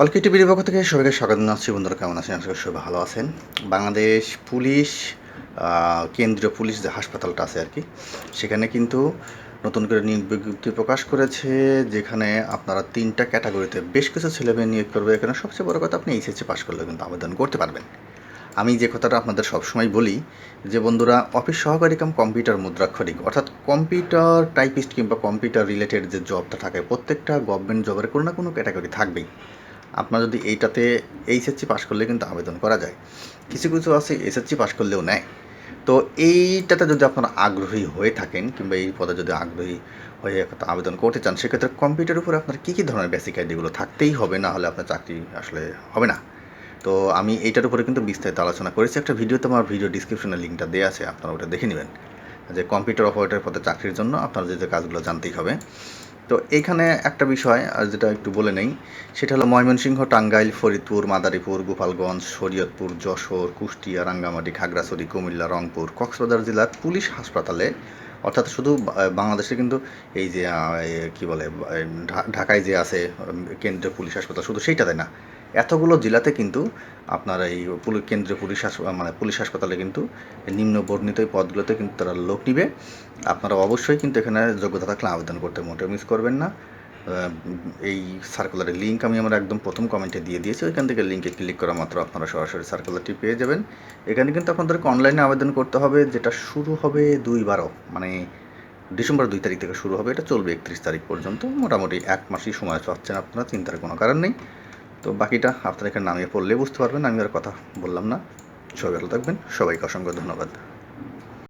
অলকি টিভির পক্ষ থেকে সবাইকে স্বাগত জানাচ্ছি। বন্ধুরা, কেমন আছেন? আশা করি সবাই ভালো আছেন। বাংলাদেশ পুলিশ কেন্দ্রীয় পুলিশ যে হাসপাতালটা আছে আর কি, সেখানে কিন্তু নতুন করে নিয়োগ বিজ্ঞপ্তি প্রকাশ করেছে, যেখানে আপনারা তিনটা ক্যাটাগরিতে বেশ কিছু ছেলেমেয়ে নিয়োগ করবে। এখানে সবচেয়ে বড় কথা, আপনি এইচএসসি পাস করলে কিন্তু আবেদন করতে পারবেন। আমি যে কথাটা আপনাদের সবসময় বলি, যে বন্ধুরা, অফিস সহকারী কাম কম্পিউটার মুদ্রাক্ষরিক, অর্থাৎ কম্পিউটার টাইপিস্ট কিংবা কম্পিউটার রিলেটেড যে জবটা থাকে, প্রত্যেকটা গভর্নমেন্ট জবের কোনো না কোনো ক্যাটাগরি থাকবেই। আপনার যদি এইটাতে এইচএসসি পাশ করলে কিন্তু আবেদন করা যায়। কিছু কিছু আছে এসএসসি পাশ করলেও নেয়। তো এইটাতে যদি আপনারা আগ্রহী হয়ে থাকেন কিংবা এই পদে যদি আগ্রহী হয়ে আবেদন করতে চান, সেক্ষেত্রে কম্পিউটারের উপরে আপনার কী কী ধরনের বেসিক আইডিগুলো থাকতেই হবে? না হলে আপনার চাকরি আসলে হবে না। তো আমি এইটার উপরে কিন্তু বিস্তারিত আলোচনা করেছি। একটা ভিডিওতে আমার ভিডিও ডিসক্রিপশনে লিঙ্কটা দেওয়া আছে, আপনারা ওটা দেখে নেবেন। যে কম্পিউটার অপারেটর পদে চাকরির জন্য আপনার যে কাজগুলো জানতেই হবে। তো এখানে একটা বিষয় যেটা একটু বলে নেই, সেটা হলো ময়মনসিংহ, টাঙ্গাইল, ফরিদপুর, মাদারীপুর, গোপালগঞ্জ, শরীয়তপুর, যশোর, কুষ্টিয়া, রাঙ্গামাটি, খাগড়াছড়ি, কুমিল্লা, রংপুর, কক্সবাজার জেলার পুলিশ হাসপাতালে, অর্থাৎ শুধু বাংলাদেশে কিন্তু এই যে কি বলে ঢাকায় যে আছে কেন্দ্রীয় পুলিশ হাসপাতাল, শুধু সেইটাতে না। এতগুলো জেলাতে কিন্তু আপনার এই কেন্দ্রীয় পুলিশ মানে পুলিশ হাসপাতালে কিন্তু নিম্ন বর্ণিত এই পদগুলোতে কিন্তু তারা লোক নিবে। আপনারা অবশ্যই কিন্তু এখানে যোগ্যতা থাকলে আবেদন করতে মোটেও মিস করবেন না। এই সার্কুলারের লিঙ্ক আমি আমার একদম প্রথম কমেন্টে দিয়ে দিয়েছি। ওইখান থেকে লিঙ্কে ক্লিক করা মাত্র আপনারা সরাসরি সার্কুলারটি পেয়ে যাবেন। এখানে কিন্তু আপনাদেরকে অনলাইনে আবেদন করতে হবে, যেটা শুরু হবে দুই বারো মানে ডিসেম্বর দুই তারিখ থেকে শুরু হবে। এটা চলবে একত্রিশ তারিখ পর্যন্ত। মোটামুটি এক মাসই সময় পাচ্ছেন আপনারা, চিন্তার কোনো কারণ নেই। তো বাকিটা আপনারা এখানে নামিয়ে পড়লে বুঝতে পারবেন, আমি আর কথা বললাম না। সবাই ভালো থাকবেন, সবাইকে অসংখ্য ধন্যবাদ।